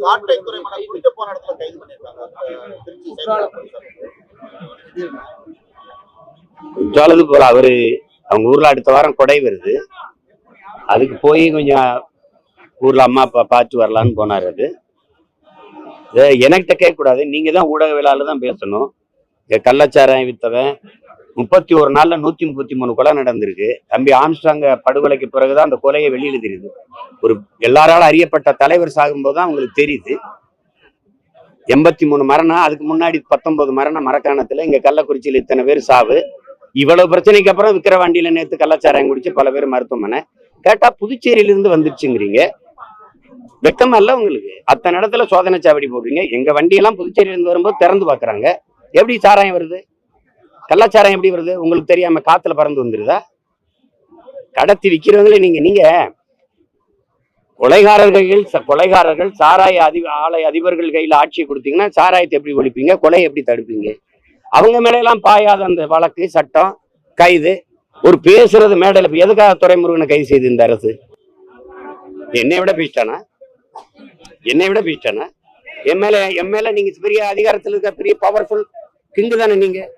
சாட்டை கைது பண்ணிருக்காங்க போல அவரு அவங்க ஊர்ல அடுத்த வாரம் கொடை வருது. அதுக்கு போய் கொஞ்சம் ஊர்ல அம்மா அப்பா பார்த்து வரலான்னு போனார் அது. எனக்கிட்ட கேட்கக்கூடாது. நீங்க தான் ஊடகவியலாளர் தான் பேசணும். இங்க கள்ளச்சாராயம் வித்தவன் முப்பத்தி ஒரு நாள்ல நூத்தி முப்பத்தி மூணு கொலை நடந்திருக்கு. தம்பி ஆம்ஸ்டாங்க படுகொலைக்கு பிறகுதான் அந்த கொலையை வெளியில தெரியுது. ஒரு எல்லாராலும் அறியப்பட்ட தலைவர் சாகும்போது தான் அவங்களுக்கு தெரியுது. எண்பத்தி மூணு மரணம் அதுக்கு முன்னாடி பத்தொன்பது மரணம் மரக்காணத்துல இங்க கள்ளக்குறிச்சியில் இத்தனை பேர் சாவு. இவ்வளவு பிரச்சனைக்கு அப்புறம் விக்கிரவாண்டியில நேற்று கள்ளச்சாராயம் குடிச்சு பல பேர் மருத்துவமனை. கேட்டா புதுச்சேரியில இருந்து வந்துருச்சுங்கிறீங்க. வெக்கமா அல்ல உங்களுக்கு? அத்தனை இடத்துல சோதனை சாவடி போடுறீங்க. எங்க வண்டியெல்லாம் புதுச்சேரியில இருந்து வரும்போது திறந்து பாக்குறாங்க. எப்படி சாராயம் வருது? கலாச்சாரம் எப்படி வருது? உங்களுக்கு தெரியாம காத்துல பறந்து வந்துருதா? கடத்தி விற்கிறவங்களே நீங்க நீங்க. கொலைகாரர்கள் ச- கொலைகாரர்கள் சாராய அதி ஆலை அதிபர்கள் கையில் ஆட்சியை கொடுத்தீங்கன்னா சாராயத்தை எப்படி ஒழிப்பீங்க? கொலை எப்படி தடுப்பீங்க? அவங்க மேடையெல்லாம் பாயாத அந்த வழக்கு சட்டம் கைது. ஒரு பேசுறது மேடையில் எதுக்காக துறைமுருகனை கைது செய்து இந்த அரசு? என்னை விட பேசிட்டானா என்னை விட பேசிட்டானா எம்எல்ஏ எம்எல்ஏ நீங்க பெரிய அதிகாரத்தில் இருக்க பெரிய பவர்ஃபுல் கிங்கு தானே நீங்க?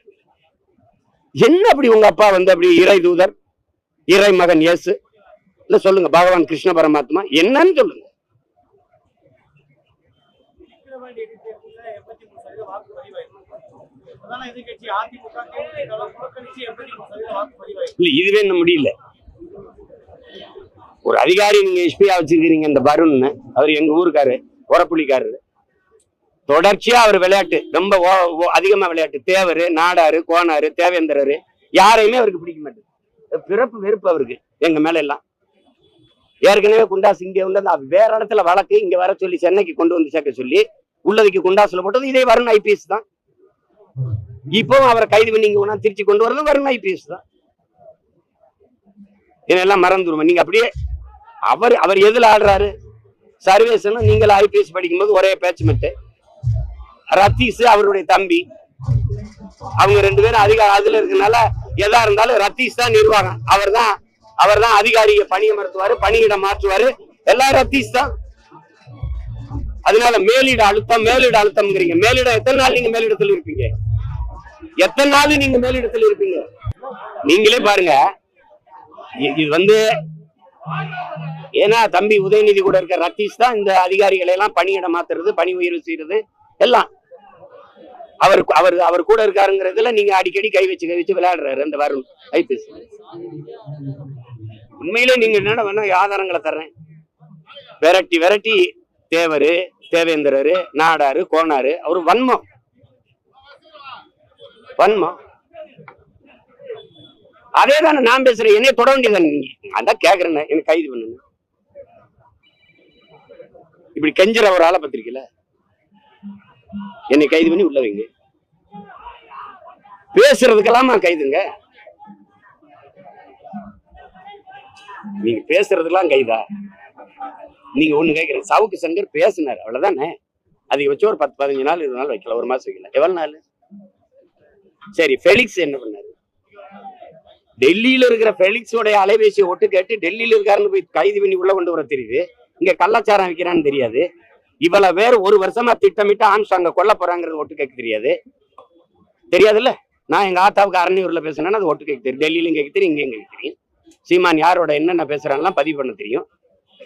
என்ன அப்படி உங்க அப்பா வந்து அப்படி இறை தூதர் இறை மகன் இயேசு? இல்ல சொல்லுங்க பகவான் கிருஷ்ண பரமாத்மா என்னன்னு சொல்லுங்க. இதுவே இன்னும் முடியல. ஒரு அதிகாரி நீங்க எஸ்பியா வச்சிருக்கீங்க இந்த வருண்னு. அவர் எங்க ஊருக்காரு உரப்புலிக்காரரு தொடர்ச்சியா அவர் விளையாட்டு ரொம்ப ஓ- ஓ- அதிகமா விளையாட்டு. தேவர் நாடாரு கோனாரு தேவேந்திரரு யாரையுமே அவருக்கு பிடிக்க மாட்டேங்குது. பிறப்பு வெறுப்பு அவருக்கு எங்க மேல எல்லாம் ஏற்கனவே குண்டாஸ் இங்க வந்து வேற இடத்துல வழக்கு இங்க வர சொல்லி சென்னைக்கு கொண்டு வந்து சேர்க்க சொல்லி உள்ளதுக்கு குண்டாசுல போட்டது இதே வருண் ஐபிஎஸ் தான். இப்பவும் அவரை கைது பண்ணி இங்க திருச்சி கொண்டு வரது வருண் ஐபிஎஸ் தான். இதெல்லாம் மறந்துடுவோம் நீங்க அப்படியே அவர் அவர் எதுல ஆடுறாரு? சர்வேசனும் நீங்கள் ஐபிஎஸ் படிக்கும்போது ஒரே பேச்சு மெட்டு ரத்தீஸ் அவருடைய தம்பி. அவங்க ரெண்டு பேரும் அதிகாரம் அதுல இருக்கனால எதா இருந்தாலும் ரத்தீஸ் தான் நிர்வாகம் அவர் தான் அவர் தான் அதிகாரியை பணியமர்த்துவாரு பணியிடம் மாற்றுவாரு. எல்லாம் ரத்தீஸ் தான். அதனால மேலிட அழுத்தம் மேலிட அழுத்தம்ங்கிறீங்க. மேலிடம் எத்தனை நாள் நீங்க மேலிடத்தில் இருப்பீங்க? எத்தனை நாள் நீங்க மேலிடத்தில் இருப்பீங்க? நீங்களே பாருங்க. இது வந்து ஏன்னா தம்பி உதயநிதி கூட இருக்க ரத்தீஷ் தான் இந்த அதிகாரிகளை எல்லாம் பணியிடம் மாத்துறது பணி உயர்வு செய்யறது எல்லாம். அவர் அவர் அவர் கூட இருக்காருங்கிறதுல நீங்க அடிக்கடி கை வச்சு கை வச்சு விளையாடுறாரு அந்த வருண் ஐபிஎஸ். உண்மையிலே நீங்க என்ன வேணா ஆதாரங்களை தர்றேன். விரட்டி விரட்டி தேவரு தேவேந்திரரு நாடாரு கோனாரு அவர் வன்மம். வன்மம். அதே தானே நான் பேசுறேன் என்னைய தொட வேண்டியதானே நீங்க? அதான் கேக்குறேன் எனக்கு கைது பண்ணுங்க. இப்படி கெஞ்சுற ஒரு ஆளை பத்திரிக்கல என்னை கைது பண்ணி உள்ள வைங்க. பேசுறதுக்கெல்லாமா கைதுங்க. நீங்க பேசுறதுக்கெல்லாம் கைதா? நீங்க ஒண்ணு கேட்கறேன் சவுக்கு சங்கர் பேசினார் அவ்வளவுதானே? அதிகபட்சம் ஒரு பத்து பதினஞ்சு நாள் இருபது நாள் வைக்கல ஒரு மாசம் வைக்கல. எவ்வளவு நாள்? சரி ஃபெலிக்ஸ் என்ன பண்ணாரு? டெல்லியில இருக்கிற ஃபெலிக்ஸோடைய அலைபேசியை ஒட்டு கேட்டு டெல்லியில இருக்காருன்னு போய் கைது பண்ணி உள்ள கொண்டு வர தெரியுது. இங்க கள்ளச்சாரம் வைக்கிறான்னு தெரியாது. இவ்வளவு பேர் ஒரு வருஷமா திட்டமிட்டு ஆம்ஸ்டாங்க கொல்ல போறாங்கிறது ஒட்டு கேட்க தெரியாது. தெரியாதுல்ல? நான் எங்க ஆத்தாவுக்கு அரணியூர்ல பேசுனேன்னா அது ஒட்டு கேட்க தெரியும். டெல்லியிலும் கேட்க தெரியும் இங்கேயும் கேட்க தெரியும். சீமான் யாரோட என்னென்ன பேசுறாங்கலாம் பதிவு பண்ண தெரியும்.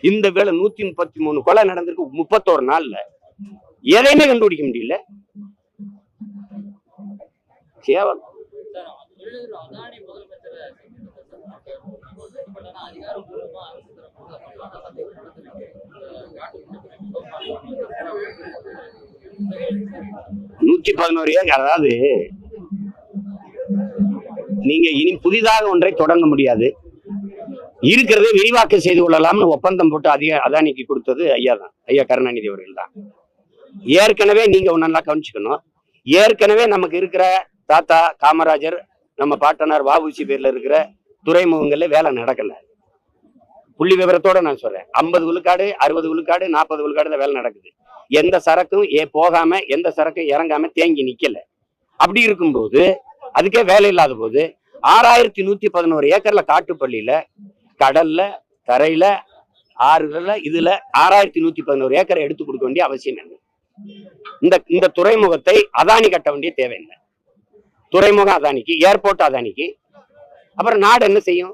இந்த வேலை நூத்தி முப்பத்தி மூணு கொலை நடந்திருக்கு முப்பத்தோரு நாள்ல. எதையுமே கண்டுபிடிக்க முடியல. கேவலம். அதிகாரப்பூர்வமா அரசு நூத்தி பதினோரு ஏக்கர் அதாவது நீங்க இனி புதிதாக ஒன்றை தொடங்க முடியாது. இருக்கிறதே விரிவாக்கம் செய்து கொள்ளலாம்னு ஒப்பந்தம் போட்டு அதிக அதானிக்கு கொடுத்தது ஐயா தான் ஐயா கருணாநிதி அவர்கள் தான். ஏற்கனவே நீங்க ஒண்ணு நல்லா கவனிச்சுக்கணும். ஏற்கனவே நமக்கு இருக்கிற தாத்தா காமராஜர் நம்ம பாட்டனார் வாவுசி பேர்ல இருக்கிற துறைமுகங்கள்ல வேலை நடக்கல. புள்ளி விவரத்தோட நான் சொல்றேன். ஐம்பது விழுக்காடு அறுபது விழுக்காடு நாற்பது விழுக்காடு தான் வேலை நடக்குது. எந்த சரக்கும் ஏ போகாம எந்த சரக்கும் இறங்காம தேங்கி நிக்கல. அப்படி இருக்கும்போது அதுக்கே வேலை இல்லாத போது ஆறாயிரத்தி நூத்தி பதினோரு ஏக்கர்ல காட்டுப்பள்ளியில கடல்ல தரையில ஆறுகள்ல இதுல ஆறாயிரத்தி நூத்தி பதினோரு ஏக்கரை எடுத்து கொடுக்க வேண்டிய அவசியம் என்ன? இந்த இந்த துறைமுகத்தை அதானி கட்ட வேண்டிய தேவை என்ன? துறைமுகம் அதானிக்கு ஏர்போர்ட் அதானிக்கு அப்புறம் நாடு என்ன செய்யும்?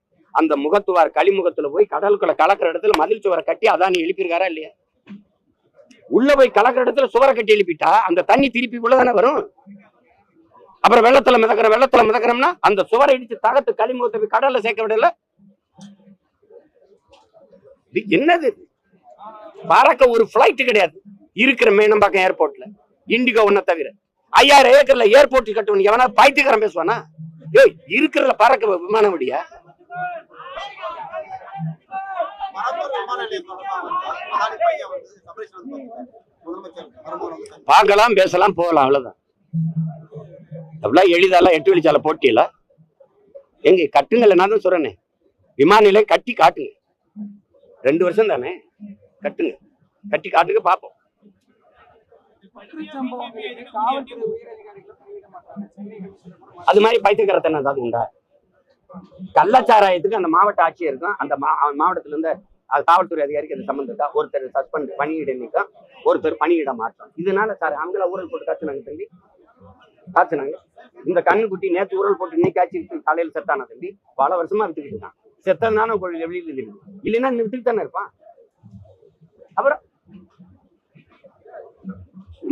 அந்த முகத்துவார் களிமுகத்துல போய் கடலுக்குள்ள கலக்கிற இடத்துல மதில் சுவரை கட்டி அதானி எழுப்பியிருக்காரா இல்லையா? உள்ள போய் கலக்கிற இடத்துல சுவரை கட்டி எழுப்பிட்டா அந்த தண்ணி திருப்பி உள்ளதானே வரும்? அப்புறம் வெள்ளத்துல மிதக்கிற வெள்ளத்துல மிதக்கிறோம்னா அந்த சுவரை இடிச்சு தகத்து களிமுகத்தை போய் கடல்ல சேர்க்க விடல? இது என்னது? பறக்க ஒரு பிளைட் கிடையாது. இருக்கிற மேனம்பாக்கம் ஏர்போர்ட்ல இண்டிகோ ஒன்ன தவிர. ஐயாயிரம் ஏக்கர்ல ஏர்போர்ட் கட்டணும் எவனா? பைத்தியக்காரன் பேசுவானா? ஏய் இருக்கிறதுல பறக்க விமானம் விடியா மரத்தூர் விமான நிலையம் தொடர்பா வந்து அதானி பையன் வந்து சபரீஷ் வந்து முதலமைச்சர் வருமானம் வந்து சந்திச்சார். பார்க்கலாம் பேசலாம் போகலாம் அவ்வளவுதான். அவ்வளவு எளிதாலாம் எட்டு வெளிச்சால போட்டியில. எங்க கட்டுங்கள் நான் தான் சொல்றேனே. விமான நிலையம் கட்டி காட்டுங்க. ரெண்டு வருஷம் தானே? கட்டுங்க. கட்டி காட்டுங்க பார்ப்போம். அது மாதிரி பைத்தியக்காரத்தனை ஏதாவது உண்டா? கள்ளச்சாராயத்துக்கு அந்த மாவட்ட ஆட்சியருக்கும் அந்த மா மாவட்டத்துல இருந்து அது காவல்துறை அதிகாரிக்கு அது சம்மந்தம் இருக்கா? ஒருத்தர் சஸ்பெண்ட் பணியிட நீக்கம் ஒருத்தர் பணியிட மாற்றம் இதனால சார் அவங்கள ஊழல் போட்டு காய்ச்சினாங்க தம்பி. காய்ச்சினாங்க. இந்த கண்ணுக்குட்டி நேத்து ஊழல் போட்டு இன்னைக்கு ஆச்சு காலையில் செத்தான தம்பி? பல வருஷமா வித்துக்கிட்டு இருக்கான். செத்தனான வெளியில இருக்கு இல்லைன்னா வித்துட்டு தானே இருப்பான்? அப்புறம்?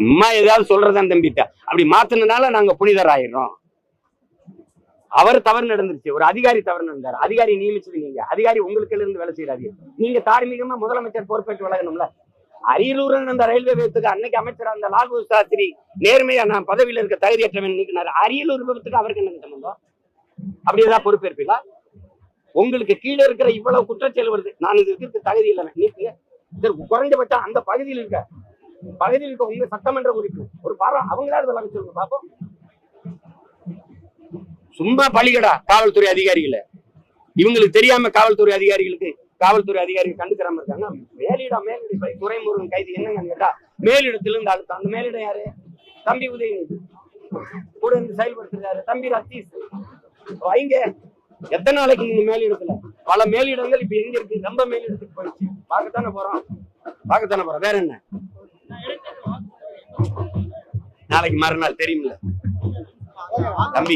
அம்மா ஏதாவது சொல்றதான் தம்பிட்ட. அப்படி மாத்தினதுனால நாங்க புனிதர் ஆயிடுறோம் அவர் தவறு நடந்துருச்சு. ஒரு அதிகாரி தவறு நடந்தார். அதிகாரி நியமிச்சது நீங்க. அதிகாரி உங்களுக்கு இருந்து வேலை செய்யறாரு நீங்க தார்மீகமா முதலமைச்சர் பொறுப்பேற்று வழங்கணும்ல. அரியலூர் அந்த ரயில்வே விபத்துக்கு அன்னைக்கு அமைச்சர் அந்த லாகு சாஸ்திரி நேர்மையா நான் பதவியில இருக்க தகுதியற்றவன் நீக்கினார். அரியலூர் விபத்துக்கு அவருக்கு என்ன சம்பந்தம்? அப்படி ஏதாவது பொறுப்பேற்பீங்களா? உங்களுக்கு கீழே இருக்கிற இவ்வளவு குற்றச்செயல் வருது. நான் இது இருக்கிறது தகுதி இல்லை நீக்கு இதற்கு அந்த பகுதியில் இருக்க பகுதியில் இருக்க உங்க சட்டமன்ற உறுப்பினர் ஒரு பாரம் அவங்களாவது விலக பார்ப்போம் சும்மா பழிகடா காவல்துறை அதிகாரிகளை. இவங்களுக்கு தெரியாம காவல்துறை அதிகாரிகளுக்கு காவல்துறை அதிகாரிகள் கண்டுக்கிறாம இருக்காங்க. மேலிடம் மேலிடை இப்ப துறைமுருகன் கைது என்னங்க கேட்டா மேலிடத்துல இருந்து அடுத்த அந்த மேலிடம் யாரு? தம்பி உதயநிதி. கூட இருந்து செயல்படுத்துறாரு தம்பி ரத்தீஸ். வைங்க எத்தனை நாளைக்கு நீங்க மேலிடத்துல? பல மேலிடங்கள் இப்ப எங்க இருக்கு? ரொம்ப மேலிடத்துக்கு போயிடுச்சு. பார்க்கத்தானே போறோம். பார்க்கத்தானே போறோம். வேற என்ன? நாளைக்கு மறுநாள் தெரியுமில்ல தம்பி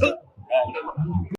Thức.